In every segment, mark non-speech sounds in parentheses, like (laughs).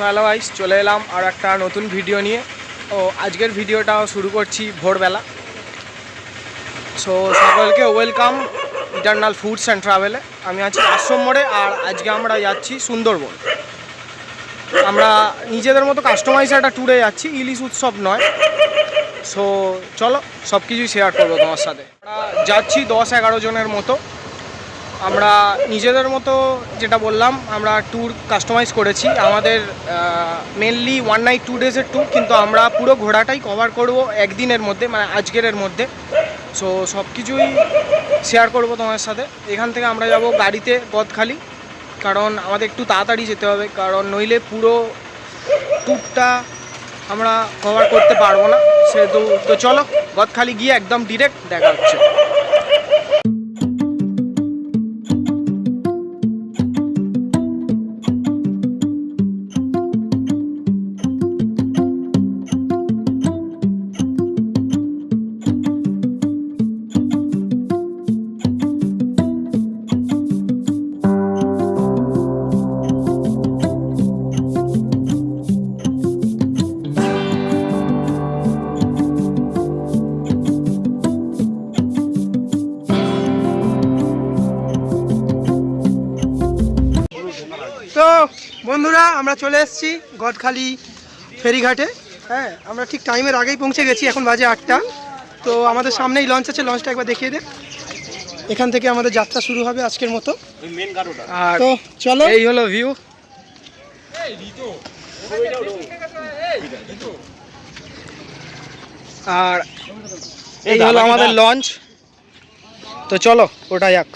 Hello guys চলে এলাম আর একটা নতুন ভিডিও নিয়ে। ও আজকের ভিডিওটা শুরু করছি ভোরবেলা। সো সকলকে ওয়েলকাম ইটার্নাল ফুডস অ্যান্ড ট্রাভেলে আমি আছি আশ্রম মোড়ে আর আজকে আমরা যাচ্ছি সুন্দরবন। আমরা নিজেদের মতো কাস্টমাইজ একটা ট্যুরে যাচ্ছি, ইলিশ উৎসব নয়। সো চলো সব কিছুই শেয়ার করব তোমার সাথে। যাচ্ছি দশ এগারো জনের মতো। আমরা নিজেদের মতো যেটা বললাম, আমরা ট্যুর কাস্টমাইজ করেছি। আমাদের মেনলি ওয়ান নাইট টু ডেজের ট্যুর কিন্তু আমরা পুরো ঘোড়াটাই কভার করব একদিনের মধ্যে মানে আজকের মধ্যে। সো সব কিছুই শেয়ার করব তোমার সাথে। এখান থেকে আমরা যাব গাড়িতে গদখালি কারণ আমাদের একটু তাড়াতাড়ি যেতে হবে, কারণ নইলে পুরো ট্যুরটা আমরা কভার করতে পারব না। সেহেতু, তো চলো গদখালি গিয়ে একদম ডিরেক্ট দেখা হচ্ছে। বন্ধুরা আমরা চলে এসেছি গদখালি ফেরিঘাটে। হ্যাঁ আমরা ঠিক টাইমের আগেই পৌঁছে গেছি এখন বাজে আটটা। তো আমাদের সামনেই লঞ্চ আছে লঞ্চটা একবার দেখিয়ে দে। এখান থেকে আমাদের যাত্রা শুরু হবে আজকের মতো। আর তো চলো। এই হলো ভিউ আর এই হলো আমাদের লঞ্চ তো চলো ওটা যাক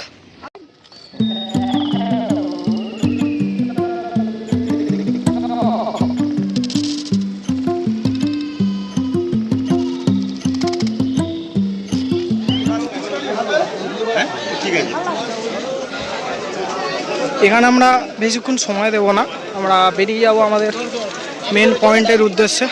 এখানে আমরা বেশিক্ষণ সময় দেব না। আমরা বেরিয়ে যাব আমাদের মেন পয়েন্টের উদ্দেশ্যে।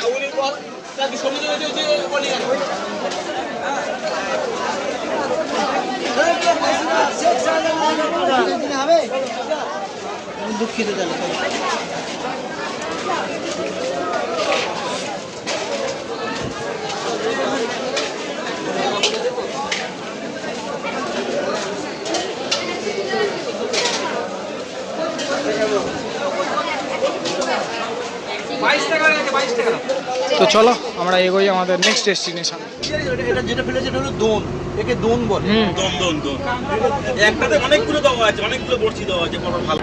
তো চলো আমরা এগোই আমাদের নেক্সট ডেস্টিনেশন এটা যেটা ফেলেছে এটা হলো দোন। একে দোন বলে। দম দম দম একটাতে অনেকগুলো দেওয়া আছে অনেকগুলো বড়শি দেওয়া আছে কোনো ভালো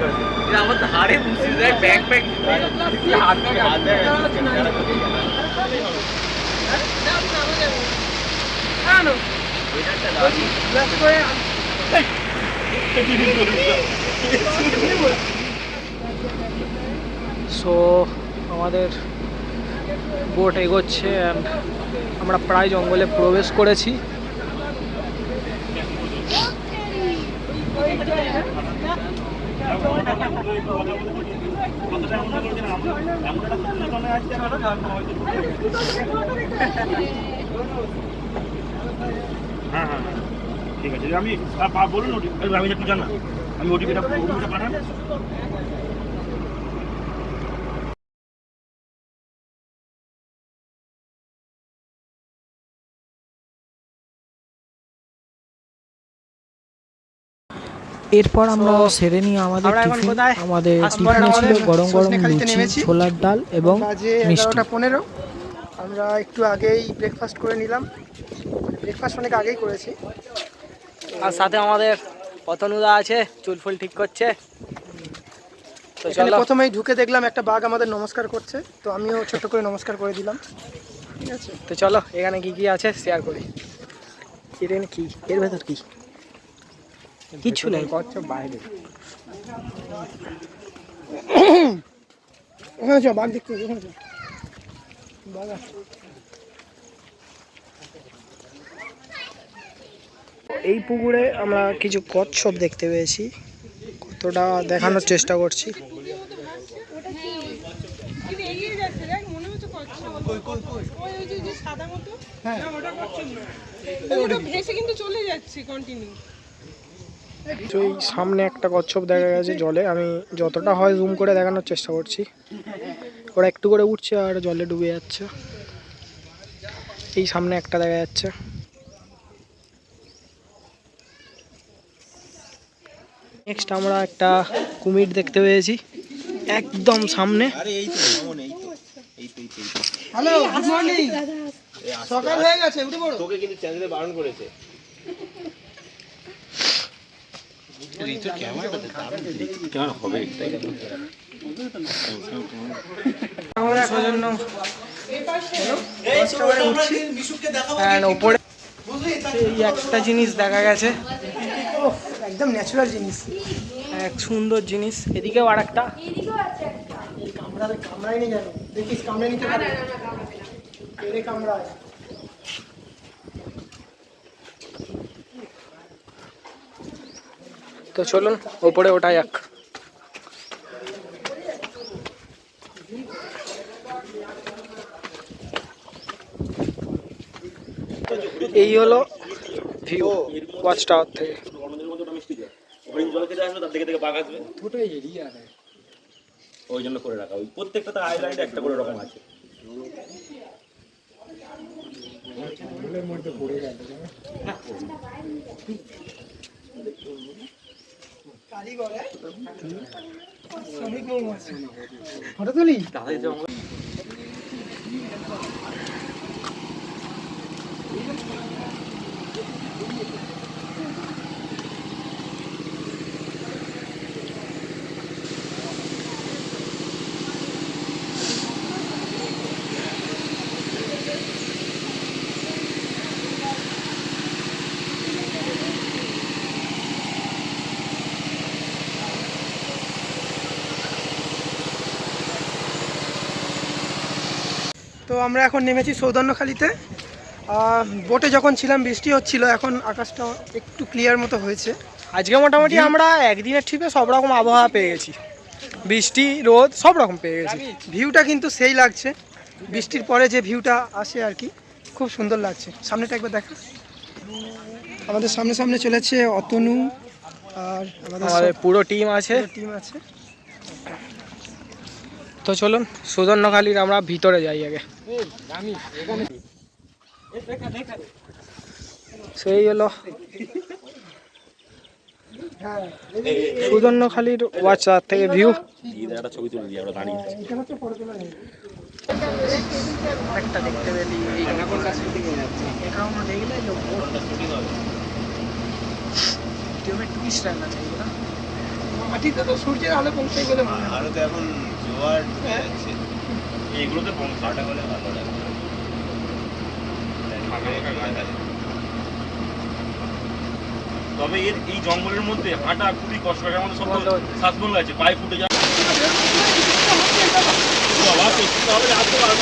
সো আমাদের বোট এগোচ্ছে অ্যান্ড আমরা প্রায় জঙ্গলে প্রবেশ করেছি। হ্যাঁ হ্যাঁ হ্যাঁ। ঠিক আছে। আমি বলুন আমি একটু আমি ওটিপিটা পাঠান। এরপর আমরা সেরে নিয়ে আমাদের টিফিন আমাদের টিফিনে ছিল গরম গরম লুচি নেমেছি। ছোলার ডাল এবং মিষ্টি। এগারোটা পনেরো। আমরা একটু আগেই ব্রেকফাস্ট করে নিলাম। ব্রেকফাস্ট অনেক আগেই করেছি। আর সাথে আমাদের পতনুদা আছে চুল ফুল ঠিক করছে। তো চলো। প্রথমেই ঢুকে দেখলাম একটা বাঘ আমাদের নমস্কার করছে। তো আমিও ছোট করে নমস্কার করে দিলাম। ঠিক আছে তো চলো এখানে কি কি আছে? শেয়ার করি। এখানে কি এর ভেতর কি? কিচ্ছু নেই। বাইরে ওখানে চ বাঘ দেখতে ওখানে চ বাঘ এই পুকুরে আমরা কিছু কচ্ছপ দেখতে পেয়েছি। কতটা দেখানোর চেষ্টা করছি। মনে সাদা মতো হ্যাঁ। ওটা কচ্ছপ না ওটা ভেসে কিন্তু চলে যাচ্ছে কন্টিনিউ তো এই সামনে একটা কচ্ছপ দেখা গেছে জলে। আমি যতটা হয় জুম করে দেখানোর চেষ্টা করছি। ওরা একটু করে উঠছে আর জলে ডুবে যাচ্ছে। এই সামনে একটা দেখা যাচ্ছে। নেক্সট আমরা একটা কুমির দেখতে পেয়েছি। একদম সামনে। হ্যালো গুড মর্নিং সকাল হয়ে গেছে উঠে পড়ো। তোকে কিন্তু চ্যানেলে বারণ করেছে। আমরা সৌজন্য। And ওপরে এই একটা জিনিস দেখা গেছে। একদম ন্যাচারাল জিনিস। এক সুন্দর জিনিস। এদিকেও আর একটা। কামড়াবে কামড়াই নি জানো দেখিস কামড়ে নিতে পারে। পেরে কামড়ায়? তো চলুন ওপরে ওটা এক। এই হলো ভিউ ওয়াচ টাওয়ার থেকে। ওই জন্য করে রাখা। ওই প্রত্যেকটা আইল্যান্ডে একটা করে রকম আছে। ফটো তুলি? তো আমরা এখন নেমেছি সৌদন্যখালিতে। বোটে যখন ছিলাম বৃষ্টি হচ্ছিল এখন আকাশটা একটু ক্লিয়ার মতো হয়েছে। আজকে মোটামুটি আমরা একদিনের ট্রিপে সব রকম আবহাওয়া পেয়ে গেছি। বৃষ্টি রোদ সব রকম পেয়ে গেছি। ভিউটা কিন্তু সেই লাগছে। বৃষ্টির পরে যে ভিউটা আসে আর কি খুব সুন্দর লাগছে। সামনেটা একবার দেখা। আমাদের সামনে সামনে চলেছে অতনু আর আমাদের আমাদের পুরো টিম আছে। টিম আছে। তো চলুন সুদর্ণখালির আমরা ভিতরে যাই আগে। সেই হলো সুদর্ণখালির ওয়াচ থেকে ভিউ একটা ছবি তুলে দিই আমরা দাঁড়িয়ে একটা দেখতে পেলি রান্না না মাটিতে তো সূর্যের আলো পৌঁছাই বলে আরও তো এখন ঢুকে যাচ্ছে পৌঁছাটা বলে ভালো লাগে। তবে এর এই জঙ্গলের মধ্যে হাঁটা খুবই কষ্টকর আমাদের সব বন্ধ হচ্ছে। শ্বাস বন্ধ আছে পায়ে ফুটে না আসতে পারব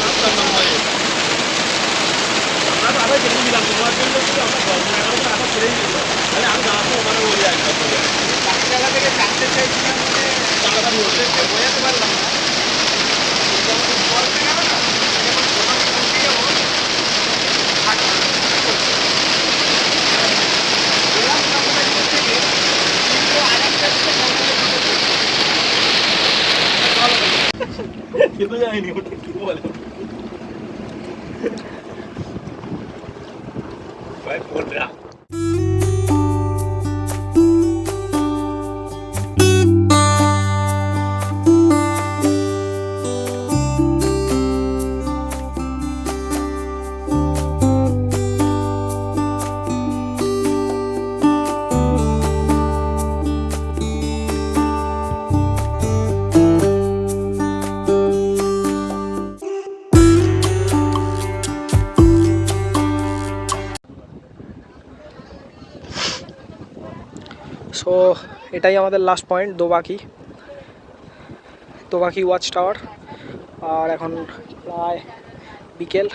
এটাই আমাদের last point Dobaki. Dobaki watch tower আর এখন প্রায় বিকেল।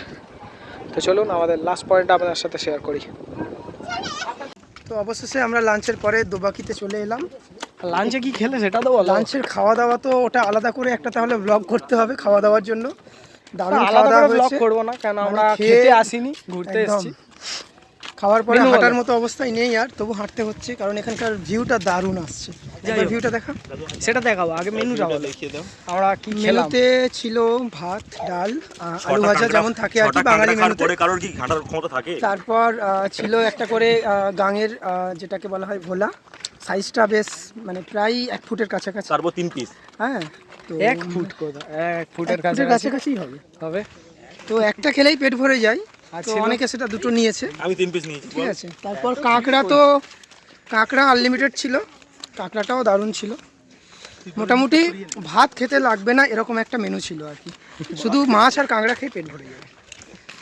তো চলুন আমাদের লাস্ট পয়েন্টটা আপনাদের সাথে শেয়ার করি। তো অবশেষে আমরা লাঞ্চের পরে দোবাকিতে চলে এলাম। লাঞ্চে কি খেলে সেটা তো লাঞ্চের খাওয়া দাওয়া তো ওটা আলাদা করে একটা তাহলে ব্লগ করতে হবে খাওয়া দাওয়ার জন্য দারুণ খাওয়া দাওয়া ব্লগ করব না কেন মানে আমরা খেতে আসিনি ঘুরতে এসেছি। খাওয়ার পরে হাঁটার মতো অবস্থায় নেই আর তবু হাঁটতে হচ্ছে কারণ এখানকার ভিউটা দারুণ আসছে। ভিউটা দেখা। সেটা দেখাবো আগে মেনুটা বলো আমরা কি মেনুতে ছিল ভাত ডাল আলু ভাজা যেমন থাকে আর কি বাঙালি মেনুতে কারোর কি হাঁটার ক্ষমতা থাকে? তারপর ছিল একটা করে গাঙের যেটাকে বলা হয় ভোলা। সাইজটা বেশ মানে প্রায় এক ফুটের কাছাকাছি। তারপর তিন পিস হ্যাঁ তো এক ফুট কোথা এক ফুটের কাছাকাছি হবে। হবে। তো একটা খেলেই পেট ভরে যায়। ছিল? অনেকে সেটা দুটো নিয়েছে। আমি তিন পিস নিয়েছি ঠিক আছে তারপর কাঁকড়া তো কাঁকড়া আনলিমিটেড ছিল কাঁকড়াটাও দারুণ ছিল। মোটামুটি ভাত খেতে লাগবে না এরকম একটা মেনু ছিল আর কি। শুধু মাছ আর কাঁকড়া খেয়ে পেট ভরে যাবে।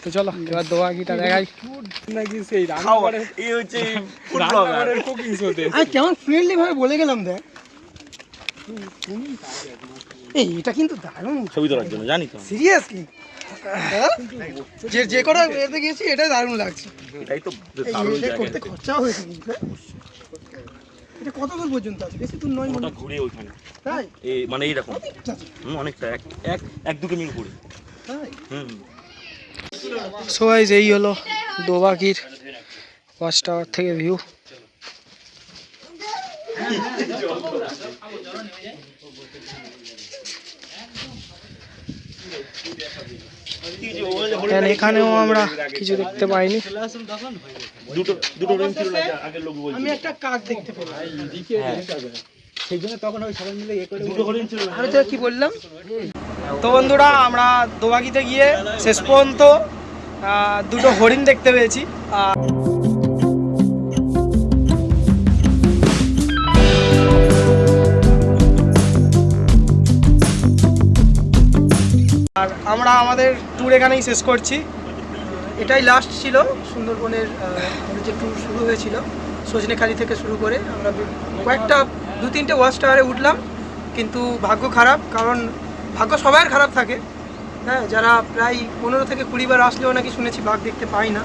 তো চলো এবার দোয়াকিটা দেখাই। নাকি সেই এই হচ্ছে ফুড কুকিং শোতে আমি কেমন ফ্রেন্ডলি ভাবে বলে গেলাম দেখ। এই এটা কিন্তু দারুণ। ছবি তোলার জন্য জানি তো। সিরিয়াসলি যে যে কটা এতে গেছি এটাই দারুণ লাগছে। এটাই তো এই দারুণ জায়গা। করতে খরচাও হয়েছে হ্যাঁ? এটা কত দূর পর্যন্ত আছে? বেশি দূর নয় ওটা ঘুরে ওইখানে? তাই? এই মানে এইরকম অনেকটা হুম, অনেকটা। এক এক এক দু কিমি ঘুরে। তাই? হুম। সো গাইস এই হলো দোবাকির ওয়াচ টাওয়ার থেকে ভিউ (laughs) (laughs) এখানেও আমরা কিছু দেখতে পাইনি। দুটো দুটো রিং ছিল আগের লোক বলছিল। আমি একটা কাক দেখতে পেলাম। দুটো হরিণ ছিল না। আমি তো কি বললাম? তো বন্ধুরা আমরা দোবাগিতে গিয়ে শেষ পর্যন্ত আহ, দুটো হরিণ দেখতে পেয়েছি। আর আর আমরা আমাদের ট্যুর এখানেই শেষ করছি। এটাই লাস্ট ছিল সুন্দরবনের যে ট্যুর শুরু হয়েছিল সজনেখালি থেকে শুরু করে আমরা কয়েকটা দু তিনটে ওয়াচ টাওয়ারে উঠলাম কিন্তু ভাগ্য খারাপ কারণ ভাগ্য সবার খারাপ থাকে। হ্যাঁ যারা প্রায় পনেরো থেকে কুড়ি বার আসলেও নাকি শুনেছি বাঘ দেখতে পাই না।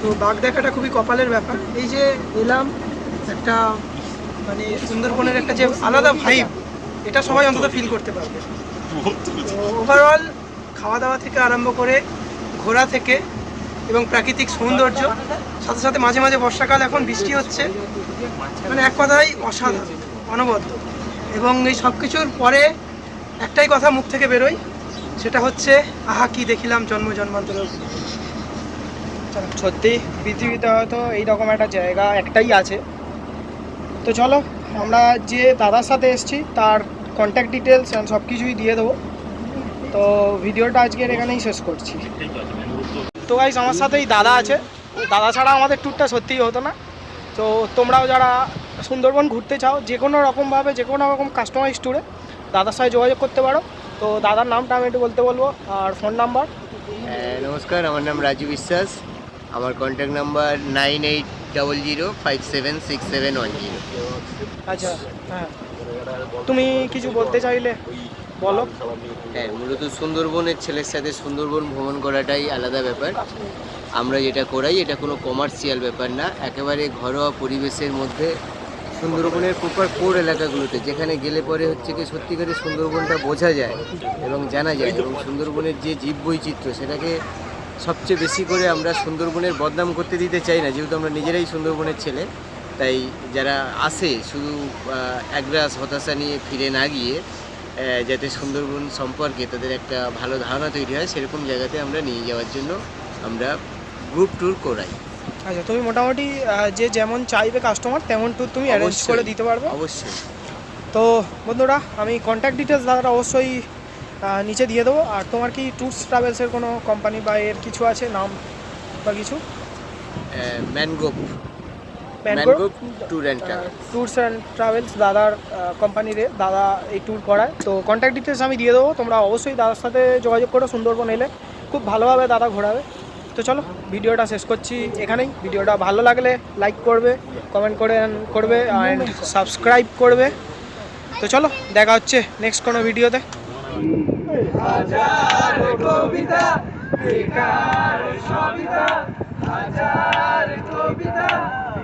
তো বাঘ দেখাটা খুবই কপালের ব্যাপার। এই যে এলাম একটা মানে সুন্দরবনের একটা যে আলাদা ভাইব এটা সবাই অন্তত ফিল করতে পারবে। (laughs) ওভারঅল খাওয়া দাওয়া থেকে আরম্ভ করে ঘোরা থেকে এবং প্রাকৃতিক সৌন্দর্য, সাথে সাথে মাঝে মাঝে বর্ষাকাল এখন বৃষ্টি হচ্ছে। মানে এক কথাই অসাধারণ, অনবদ্য। এবং এই সব কিছুর পরে একটাই কথা মুখ থেকে বেরোয়, সেটা হচ্ছে, আহা, কি দেখিলাম জন্ম জন্মান্তরের সত্যি, পৃথিবীতে হয়তো এইরকম একটা জায়গা একটাই আছে। তো চলো, আমরা যে দাদার সাথে এসেছি, তার কন্ট্যাক্ট ডিটেলস সব কিছুই দিয়ে দেবো। তো ভিডিওটা আজকের এখানেই শেষ করছি। তো গাইস আমার সাথেই দাদা আছে। দাদা ছাড়া আমাদের ট্যুরটা সত্যিই হতো না। তো তোমরাও যারা সুন্দরবন ঘুরতে চাও যে কোনো রকমভাবে যে কোনো রকম কাস্টমাইজ ট্যুরে দাদার সাথে যোগাযোগ করতে পারো। তো দাদার নামটা আমি একটু বলতে বলব আর ফোন নাম্বার হ্যাঁ, নমস্কার আমার নাম রাজু বিশ্বাস। আমার contact number nine eight double zero five seven six seven one zero আচ্ছা হ্যাঁ। তুমি কিছু বলতে চাইলে? বলো। হ্যাঁ মূলত সুন্দরবনের ছেলের সাথে সুন্দরবন ভ্রমণ করাটাই আলাদা ব্যাপার। আমরা যেটা করাই, এটা কোনো কমার্শিয়াল ব্যাপার না। একেবারে ঘরোয়া পরিবেশের মধ্যে সুন্দরবনের প্রপার কোর এলাকাগুলোতে, যেখানে গেলে পরে হচ্ছে কি সত্যিকারের সুন্দরবনটা বোঝা যায় এবং জানা যায় এবং সুন্দরবনের যে জীব বৈচিত্র্য সেটাকে সবচেয়ে বেশি করে আমরা সুন্দরবনের বদনাম করতে দিতে চাই না। যেহেতু আমরা নিজেরাই সুন্দরবনের ছেলে, তাই যারা আসে, শুধু একগ্রাস হতাশা নিয়ে ফিরে না গিয়ে যাতে সুন্দরবন সম্পর্কে তাদের একটা ভালো ধারণা তৈরি হয় সেরকম জায়গাতে আমরা নিয়ে যাওয়ার জন্য আমরা গ্রুপ ট্যুর করাই। আচ্ছা তুমি মোটামুটি যে যেমন চাইবে কাস্টমার তেমন ট্যুর তুমি অ্যারেঞ্জ করে দিতে পারবে। অবশ্যই। তো বন্ধুরা আমি কন্ট্যাক্ট ডিটেলস দাদারা অবশ্যই নিচে দিয়ে দেবো। আর তোমার কি ট্যুরস ট্রাভেলসের কোনো কোম্পানি বা এর কিছু আছে? নাম বা কিছু? Mangrove mangrove tour and tours and travels দাদার কোম্পানিরে দাদা এই ট্যুর করায়। তো কন্ট্যাক্ট ডিটেলস আমি দিয়ে দেবো তোমরা অবশ্যই দাদার সাথে যোগাযোগ করো সুন্দরবন এলে। খুব ভালোভাবে দাদা ঘোরাবে। তো চলো ভিডিওটা শেষ করছি এখানেই। ভিডিওটা ভালো লাগলে লাইক করবে কমেন্ট করে করবে অ্যান্ড সাবস্ক্রাইব করবে। তো চলো দেখা হচ্ছে নেক্সট কোনো ভিডিওতে।